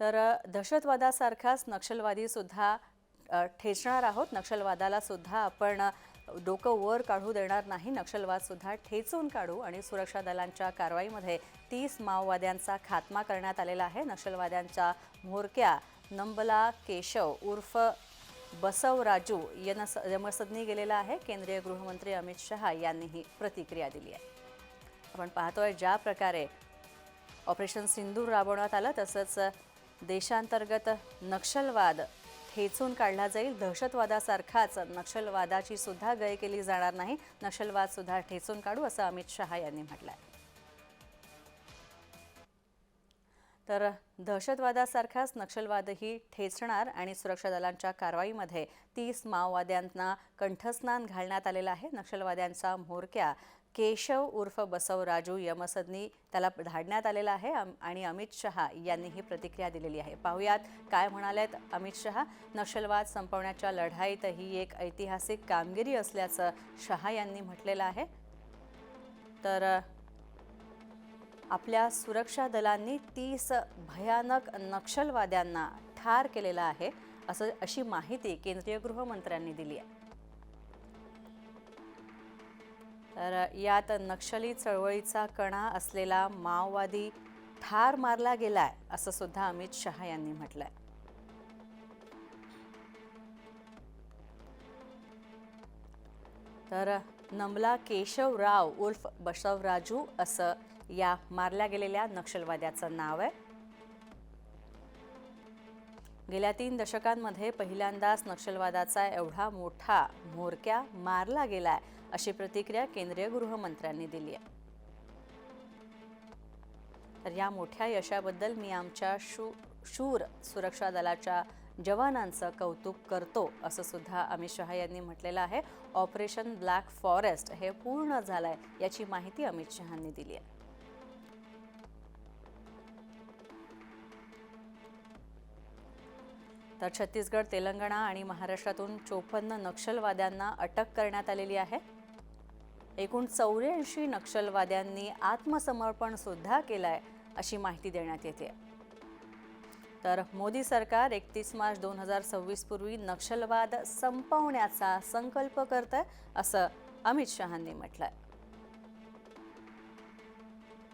तर दहशतवादासारखाच नक्षलवादीसुद्धा ठेचणार आहोत. नक्षलवादालासुद्धा आपण डोकं वर काढू देणार नाही. नक्षलवादसुद्धा ठेचून काढू आणि सुरक्षा दलांच्या कारवाईमध्ये तीस माओवाद्यांचा खात्मा करण्यात आलेला आहे. नक्षलवाद्यांच्या म्होरक्या नंबला केशव उर्फ बसवराजू यांना यमसदनी गेलेला आहे. केंद्रीय गृहमंत्री अमित शहा यांनीही प्रतिक्रिया दिली आहे. आपण पाहतोय ज्या प्रकारे ऑपरेशन सिंदूर राबवण्यात आलं तसंच देशांतर्गत नक्षलवाद. ठेचून काढला जाईल. दहशतवादासारखाच नक्षलवादाची सुद्धा गय केली जाणार नाही. नक्षलवाद सुद्धा ठेचून काढू असं अमित शहा यांनी म्हटलंय. तर दहशतवादासारखाच नक्षलवादही ठेचणार आणि सुरक्षा दलांच्या कारवाईमध्ये तीस माओवाद्यांना कंठस्नान घालण्यात आलेलं आहे. नक्षलवाद्यांचा म्होरक्या केशव उर्फ बसवराजू यमसदनी त्याला धाडण्यात आलेला आहे. आणि अमित शहा यांनी ही प्रतिक्रिया दिलेली आहे. पाहुयात काय म्हणालेत अमित शहा. नक्षलवाद संपवण्याच्या लढाईत ही एक ऐतिहासिक कामगिरी असल्याचं शहा यांनी म्हटलेलं आहे. तर आपल्या सुरक्षा दलांनी तीस भयानक नक्षलवाद्यांना ठार केलेलं आहे असं अशी माहिती केंद्रीय गृहमंत्र्यांनी दिली आहे. तर यात नक्षली चळवळीचा कणा असलेला माओवादी ठार मारला गेलाय असं सुद्धा अमित शहा यांनी म्हटलंय. तर नमला केशवराव उर्फ बसवराजू असं या मारल्या गेलेल्या नक्षलवाद्याचं नाव आहे. गेल्या तीन दशकांमध्ये पहिल्यांदाच नक्षलवादाचा एवढा मोठा म्होरक्या मारला गेलाय अशी प्रतिक्रिया केंद्रीय गृहमंत्र्यांनी दिली आहे. तर या मोठ्या यशाबद्दल मी आमच्या शू शूर सुरक्षा दलाच्या जवानांचं कौतुक करतो असं सुद्धा अमित शहा यांनी म्हटलेलं आहे. ऑपरेशन ब्लॅक फॉरेस्ट हे पूर्ण झालंय याची माहिती अमित शहांनी दिली आहे. तर छत्तीसगड तेलंगणा आणि महाराष्ट्रातून चोपन्न नक्षलवाद्यांना अटक करण्यात आलेली आहे. एकूण चौऱ्याऐंशी नक्षलवाद्यांनी आत्मसमर्पण सुद्धा आहे अशी माहिती देण्यात येते. तर मोदी सरकार एकतीस मार्च दोन हजार सव्वीस पूर्वी नक्षलवाद संपवण्याचा संकल्प करत आहे असं अमित शहांनी म्हटलं आहे